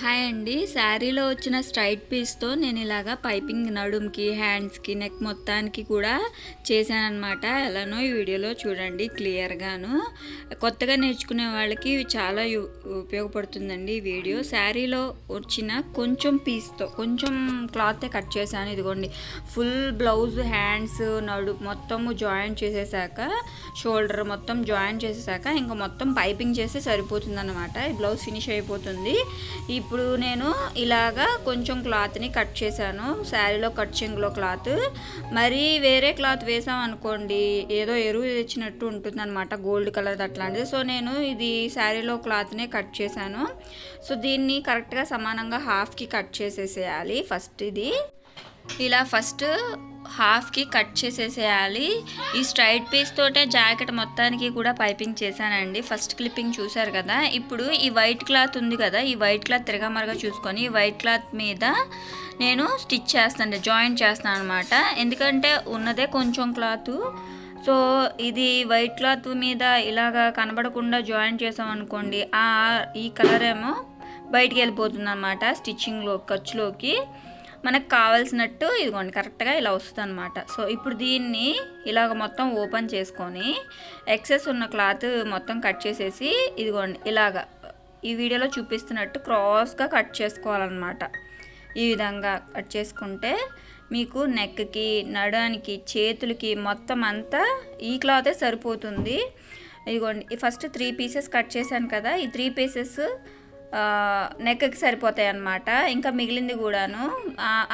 Hi అండి. శారీలో వచ్చిన స్ట్రైట్ పీస్తో నేను ఇలాగా పైపింగ్ నడుంకి హ్యాండ్స్కి నెక్ మొత్తానికి కూడా చేశానమాట ఎలానో ఈ వీడియోలో చూడండి క్లియర్గాను. కొత్తగా నేర్చుకునే వాళ్ళకి చాలా ఉపయోగపడుతుందండి ఈ వీడియో. శారీలో వచ్చిన కొంచెం పీస్తో కొంచెం క్లాతే కట్ చేశాను. ఇదిగోండి ఫుల్ బ్లౌజ్ హ్యాండ్స్ నడు మొత్తము జాయిన్ చేసేసాక షోల్డర్ మొత్తం జాయిన్ చేసేసాక ఇంకా మొత్తం పైపింగ్ చేస్తే సరిపోతుంది అనమాట ఈ బ్లౌజ్ ఫినిష్ అయిపోతుంది. ఈ ఇప్పుడు నేను ఇలాగా కొంచెం క్లాత్ని కట్ చేశాను. శారీలో కట్ చెంగులో క్లాత్. మరి వేరే క్లాత్ వేసాం అనుకోండి ఏదో ఎరువు తెచ్చినట్టు ఉంటుంది అనమాట గోల్డ్ కలర్ అట్లాంటిది. సో నేను ఇది శారీలో క్లాత్నే కట్ చేశాను. సో దీన్ని కరెక్ట్గా సమానంగా హాఫ్కి కట్ చేసేసేయాలి ఫస్ట్ ఇది. ఇలా ఫస్ట్ హాఫ్కి కట్ చేసేసేయాలి. ఈ స్ట్రైట్ పీస్ తోటే జాకెట్ మొత్తానికి కూడా పైపింగ్ చేశానండి. ఫస్ట్ క్లిప్పింగ్ చూసారు కదా? ఇప్పుడు ఈ వైట్ క్లాత్ ఉంది కదా? ఈ వైట్ క్లాత్ తిరగమరగా చూసుకొని ఈ వైట్ క్లాత్ మీద నేను స్టిచ్ చేస్తాను జాయింట్ చేస్తాను అనమాట ఎందుకంటే ఉన్నదే కొంచెం క్లాత్. సో ఇది వైట్ క్లాత్ మీద ఇలాగా కనబడకుండా జాయింట్ చేసామనుకోండి ఆ ఈ కలర్ ఏమో బయటికి వెళ్ళిపోతుంది అనమాట స్టిచ్చింగ్లో ఖర్చులోకి. మనకు కావాల్సినట్టు ఇదిగోండి కరెక్ట్గా ఇలా వస్తుంది అనమాట సో ఇప్పుడు దీన్ని ఇలాగ మొత్తం ఓపెన్ చేసుకొని ఎక్సెస్ ఉన్న క్లాత్ మొత్తం కట్ చేసేసి ఇదిగోండి ఇలాగ ఈ వీడియోలో చూపిస్తున్నట్టు క్రాస్గా కట్ చేసుకోవాలన్నమాట. ఈ విధంగా కట్ చేసుకుంటే మీకు నెక్కి నడానికి చేతులకి మొత్తం అంతా ఈ క్లాతే సరిపోతుంది. ఇదిగోండి ఫస్ట్ త్రీ పీసెస్ కట్ చేశాను కదా ఈ త్రీ పీసెస్ నెక్కి సరిపోతాయి అన్నమాట ఇంకా మిగిలింది కూడాను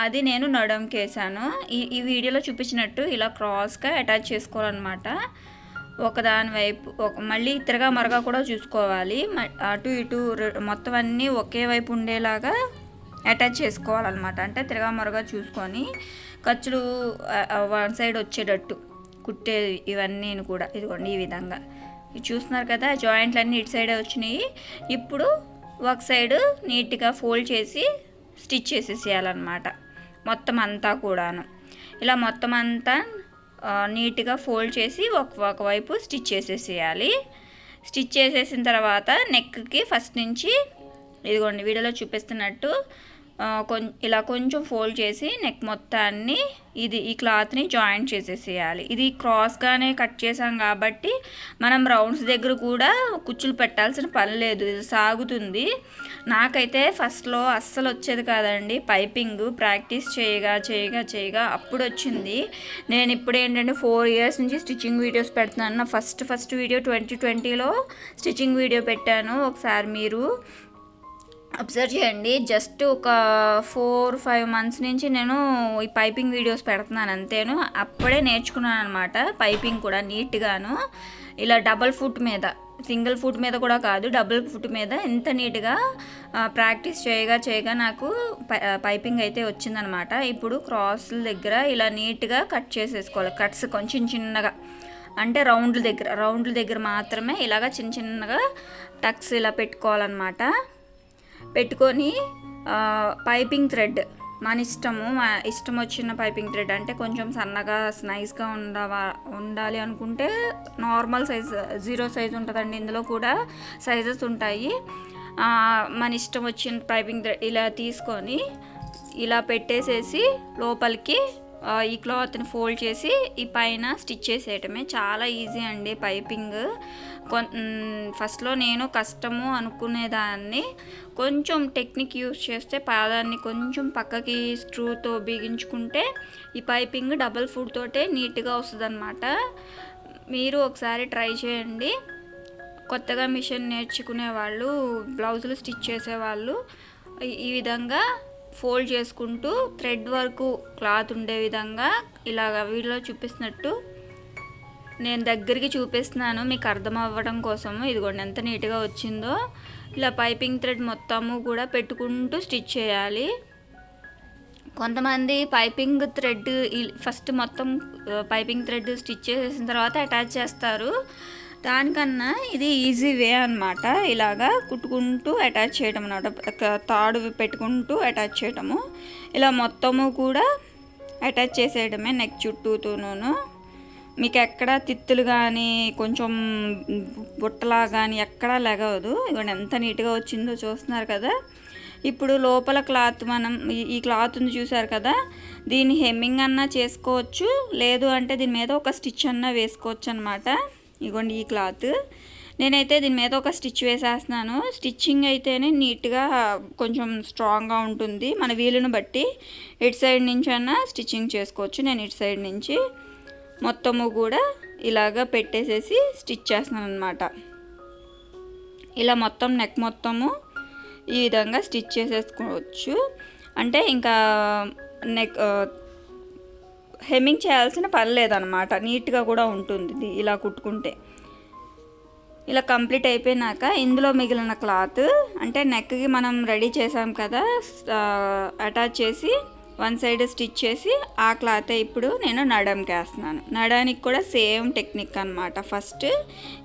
అది నేను నడుంకి వేసాను ఈ ఈ వీడియోలో చూపించినట్టు ఇలా క్రాస్గా అటాచ్ చేసుకోవాలన్నమాట. ఒకదాని వైపు ఒక మళ్ళీ తిరగా మరగా కూడా చూసుకోవాలి. అటు ఇటు మొత్తం అన్నీ ఒకే వైపు ఉండేలాగా అటాచ్ చేసుకోవాలన్నమాట. అంటే తిరగా మరగా చూసుకొని ఖర్చులు వన్ సైడ్ వచ్చేటట్టు కుట్టే ఇవన్నీ కూడా. ఇదిగోండి ఈ విధంగా. చూస్తున్నారు కదా జాయింట్లు అన్నీ ఇటు సైడే వచ్చినాయి. ఇప్పుడు ఒక సైడు నీట్గా ఫోల్డ్ చేసి స్టిచ్ చేసేసేయాలన్నమాట. మొత్తం అంతా కూడాను. ఇలా మొత్తం అంతా నీట్గా ఫోల్డ్ చేసి ఒక ఒకవైపు స్టిచ్ చేసేసేయాలి. స్టిచ్ చేసేసిన తర్వాత నెక్కి ఫస్ట్ నుంచి ఇదిగోండి వీడియోలో చూపిస్తున్నట్టు ఇలా కొంచెం ఫోల్డ్ చేసి నెక్ మొత్తాన్ని ఇది ఈ క్లాత్ని జాయింట్ చేసేసేయాలి. ఇది క్రాస్గానే కట్ చేసాం కాబట్టి మనం రౌండ్స్ దగ్గర కూడా కుచ్చులు పెట్టాల్సిన పని లేదు. ఇది సాగుతుంది. నాకైతే ఫస్ట్లో అస్సలు వచ్చేది కాదండి. పైపింగ్ ప్రాక్టీస్ చేయగా చేయగా చేయగా అప్పుడు వచ్చింది. నేను ఇప్పుడు ఏంటంటే ఫోర్ ఇయర్స్ నుంచి స్టిచ్చింగ్ వీడియోస్ పెడుతున్నాను. నా ఫస్ట్ ఫస్ట్ వీడియో ట్వంటీ ట్వంటీలో స్టిచ్చింగ్ వీడియో పెట్టాను. ఒకసారి మీరు అబ్జర్వ్ చేయండి. జస్ట్ ఒక ఫోర్ ఫైవ్ మంత్స్ నుంచి నేను ఈ పైపింగ్ వీడియోస్ పెడుతున్నాను అంతేను. అప్పుడే నేర్చుకున్నాను అనమాట పైపింగ్ కూడా నీట్గాను. ఇలా డబల్ ఫుట్ మీద సింగిల్ ఫుట్ మీద కూడా కాదు డబుల్ ఫుట్ మీద ఎంత నీట్గా ప్రాక్టీస్ చేయగా చేయగా నాకు పై- పైపింగ్ అయితే వచ్చిందనమాట ఇప్పుడు క్రాస్ల దగ్గర ఇలా నీట్గా కట్ చేసేసుకోవాలి. కట్స్ కొంచెం చిన్నగా. అంటే రౌండ్ల దగ్గర రౌండ్ల దగ్గర మాత్రమే ఇలాగ చిన్న చిన్నగా టక్స్ ఇలా పెట్టుకోవాలన్నమాట. పెట్టుకొని పైపింగ్ థ్రెడ్ మన ఇష్టము ఇష్టం వచ్చిన పైపింగ్ థ్రెడ్ అంటే కొంచెం సన్నగా నైస్గా ఉండవా ఉండాలి అనుకుంటే నార్మల్ సైజ్ జీరో సైజ్ ఉంటుందండి. ఇందులో కూడా సైజెస్ ఉంటాయి. మన ఇష్టం వచ్చిన పైపింగ్ థ్రెడ్ ఇలా తీసుకొని ఇలా పెట్టేసేసి లోపలికి ఈ క్లాత్ని ఫోల్డ్ చేసి ఈ పైన స్టిచ్ చేసేయటమే. చాలా ఈజీ అండి పైపింగ్. కొన్ ఫస్ట్లో నేను కష్టము అనుకునేదాన్ని. కొంచెం టెక్నిక్ యూస్ చేస్తే పాదాన్ని కొంచెం పక్కకి స్క్రూతో బిగించుకుంటే ఈ పైపింగ్ డబల్ ఫుడ్ తోటే నీట్గా వస్తుంది మీరు ఒకసారి ట్రై చేయండి. కొత్తగా మిషన్ నేర్చుకునే వాళ్ళు బ్లౌజులు స్టిచ్ చేసేవాళ్ళు ఈ విధంగా ఫోల్డ్ చేసుకుంటూ థ్రెడ్ వరకు క్లాత్ ఉండే విధంగా ఇలాగ వీడియోలో చూపిస్తున్నట్టు నేను దగ్గరికి చూపిస్తున్నాను మీకు అర్థం అవ్వడం కోసము. ఇదిగోండి ఎంత నీట్గా వచ్చిందో. ఇలా పైపింగ్ థ్రెడ్ మొత్తము కూడా పెట్టుకుంటూ స్టిచ్ చేయాలి. కొంతమంది పైపింగ్ థ్రెడ్ ఫస్ట్ మొత్తం పైపింగ్ థ్రెడ్ స్టిచ్ చేసిన తర్వాత అటాచ్ చేస్తారు. దానికన్నా ఇది ఈజీ వే అనమాట ఇలాగా కుట్టుకుంటూ అటాచ్ చేయడం అనమాట తాడు పెట్టుకుంటూ అటాచ్ చేయడము ఇలా మొత్తము కూడా అటాచ్ చేసేయడమే నెక్ చుట్టూతోనూ మీకు ఎక్కడ తిత్తులు కానీ కొంచెం బుట్టలా కానీ ఎక్కడా లెగవదు. ఇవన్నీ ఎంత నీట్గా వచ్చిందో చూస్తున్నారు కదా. ఇప్పుడు లోపల క్లాత్ మనం ఈ- ఈ క్లాత్ ఉంది చూసారు కదా. దీన్ని హెమ్మింగ్ అన్నా చేసుకోవచ్చు. లేదు అంటే దీని మీద ఒక స్టిచ్ అన్నా వేసుకోవచ్చు అనమాట ఇగోండి ఈ క్లాత్. నేనైతే దీని మీద ఒక స్టిచ్ వేసేస్తున్నాను. స్టిచ్చింగ్ అయితేనే నీట్గా కొంచెం స్ట్రాంగ్గా ఉంటుంది. మన వీలుని బట్టి ఇటు సైడ్ నుంచి అన్నా స్టిచ్చింగ్ చేసుకోవచ్చు. నేను ఇటు సైడ్ నుంచి మొత్తము కూడా ఇలాగా పెట్టేసేసి స్టిచ్ చేస్తున్నాను అనమాట ఇలా మొత్తం నెక్ మొత్తము ఈ విధంగా స్టిచ్ చేసేసుకోవచ్చు. అంటే ఇంకా నెక్ హెమ్మింగ్ చేయాల్సిన పని లేదనమాట నీట్గా కూడా ఉంటుంది ఇది ఇలా కుట్టుకుంటే. ఇలా కంప్లీట్ అయిపోయినాక ఇందులో మిగిలిన క్లాత్ అంటే నెక్కి మనం రెడీ చేసాం కదా అటాచ్ చేసి వన్ సైడ్ స్టిచ్ చేసి ఆ క్లాత్ ఇప్పుడు నేను నడంకి వేస్తున్నాను నడానికి కూడా సేమ్ టెక్నిక్ అనమాట ఫస్ట్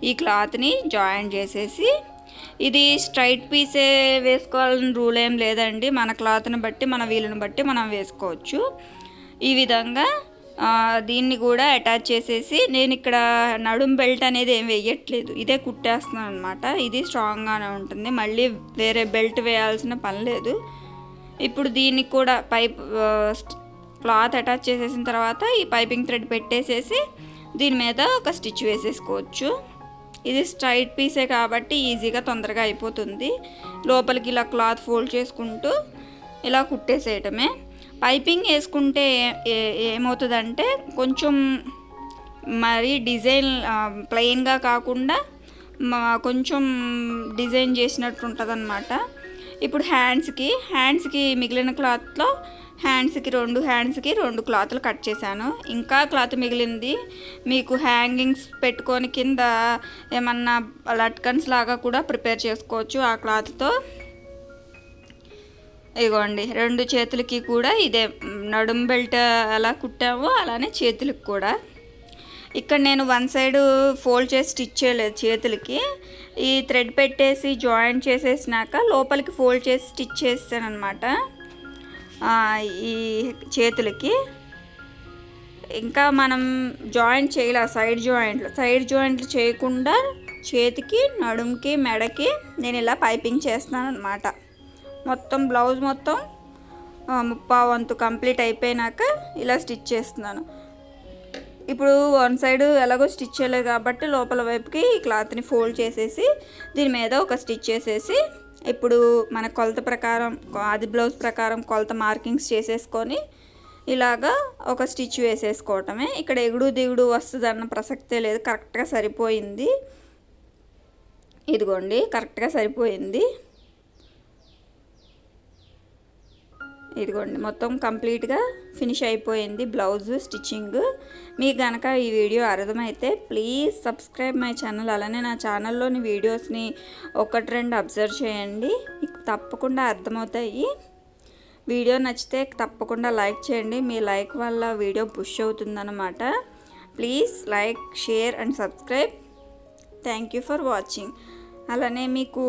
ఈ క్లాత్ని జాయిన్ చేసేసి ఇది స్ట్రైట్ పీసే వేసుకోవాలని రూల్ ఏం లేదండి. మన క్లాత్ని బట్టి మన వీలుని బట్టి మనం వేసుకోవచ్చు. ఈ విధంగా దీన్ని కూడా అటాచ్ చేసేసి నేను ఇక్కడ నడుం బెల్ట్ అనేది ఏం వేయట్లేదు. ఇదే కుట్టేస్తున్నాను అనమాట ఇది స్ట్రాంగ్గానే ఉంటుంది. మళ్ళీ వేరే బెల్ట్ వేయాల్సిన పని లేదు. ఇప్పుడు దీనికి కూడా పైప్ క్లాత్ అటాచ్ చేసేసిన తర్వాత ఈ పైపింగ్ థ్రెడ్ పెట్టేసేసి దీని మీద ఒక స్టిచ్ వేసేసుకోవచ్చు. ఇది స్ట్రైట్ పీసే కాబట్టి ఈజీగా తొందరగా అయిపోతుంది. లోపలికి ఇలా క్లాత్ ఫోల్డ్ చేసుకుంటూ ఇలా కుట్టేసేయటమే. పైపింగ్ వేసుకుంటే ఏమవుతుందంటే కొంచెం మరి డిజైన్ ప్లెయిన్గా కాకుండా మా- కొంచెం డిజైన్ చేసినట్టు ఉంటుంది ఇప్పుడు హ్యాండ్స్కి హ్యాండ్స్కి మిగిలిన క్లాత్లో హ్యాండ్స్కి రెండు హ్యాండ్స్కి రెండు క్లాత్లు కట్ చేశాను. ఇంకా క్లాత్ మిగిలింది. మీకు హ్యాంగింగ్స్ పెట్టుకొని కింద ఏమన్నా లట్కన్స్ లాగా కూడా ప్రిపేర్ చేసుకోవచ్చు ఆ క్లాత్తో. ఇగోండి రెండు చేతులకి కూడా ఇదే నడుం బెల్ట్ ఎలా కుట్టామో అలానే చేతులకి కూడా. ఇక్కడ నేను వన్ సైడ్ ఫోల్డ్ చేసి స్టిచ్ చేయలేదు చేతులకి. ఈ థ్రెడ్ పెట్టేసి జాయింట్ చేసేసినాక లోపలికి ఫోల్డ్ చేసి స్టిచ్ చేస్తానమాట అనమాట ఈ చేతులకి. ఇంకా మనం జాయింట్ చేయలే సైడ్ జాయింట్లు. సైడ్ జాయింట్లు చేయకుండా చేతికి నడుంకి మెడకి నేను ఇలా పైపింగ్ చేస్తున్నాను అనమాట మొత్తం బ్లౌజ్ మొత్తం ముప్పా వంతు కంప్లీట్ అయిపోయినాక ఇలా స్టిచ్ చేస్తున్నాను. ఇప్పుడు వన్ సైడ్ ఎలాగో స్టిచ్ చేయలేదు కాబట్టి లోపల వైపుకి ఈ క్లాత్ని ఫోల్డ్ చేసేసి దీని మీద ఒక స్టిచ్ చేసేసి ఇప్పుడు మన కొలత ప్రకారం అది బ్లౌజ్ ప్రకారం కొలత మార్కింగ్స్ చేసేసుకొని ఇలాగా ఒక స్టిచ్ వేసేసుకోవటమే. ఇక్కడ ఎగుడు దిగుడు వస్తుంది అన్న ప్రసక్తే లేదు కరెక్ట్గా సరిపోయింది. ఇదిగోండి కరెక్ట్గా సరిపోయింది. ఇదిగోండి మొత్తం కంప్లీట్గా ఫినిష్ అయిపోయింది బ్లౌజ్ స్టిచ్చింగ్. మీకు కనుక ఈ వీడియో అర్థమైతే ప్లీజ్ సబ్స్క్రైబ్ మై ఛానల్ అలానే నా ఛానల్లోని వీడియోస్ని ఒకటి రెండు అబ్జర్వ్ చేయండి. మీకు తప్పకుండా అర్థమవుతాయి. వీడియో నచ్చితే తప్పకుండా లైక్ చేయండి. మీ లైక్ వల్ల వీడియో పుష్ అవుతుందన్నమాట. Please like share and subscribe. Thank you for watching. అలానే మీకు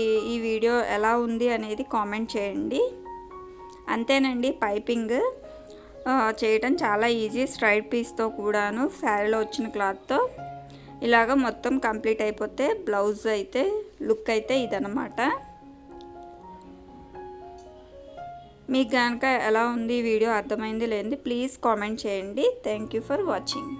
ఈ ఈ వీడియో ఎలా ఉంది అనేది కామెంట్ చేయండి. అంతేనండి పైపింగ్ చేయటం చాలా ఈజీ. స్ట్రైట్ పీస్తో కూడాను శారీలో వచ్చిన క్లాత్తో. ఇలాగ మొత్తం కంప్లీట్ అయిపోతే బ్లౌజ్ అయితే లుక్ అయితే ఇదనమాట మీకు కనుక ఎలా ఉంది వీడియో అర్థమైంది లేనిది ప్లీజ్ కామెంట్ చేయండి. Thank you for watching.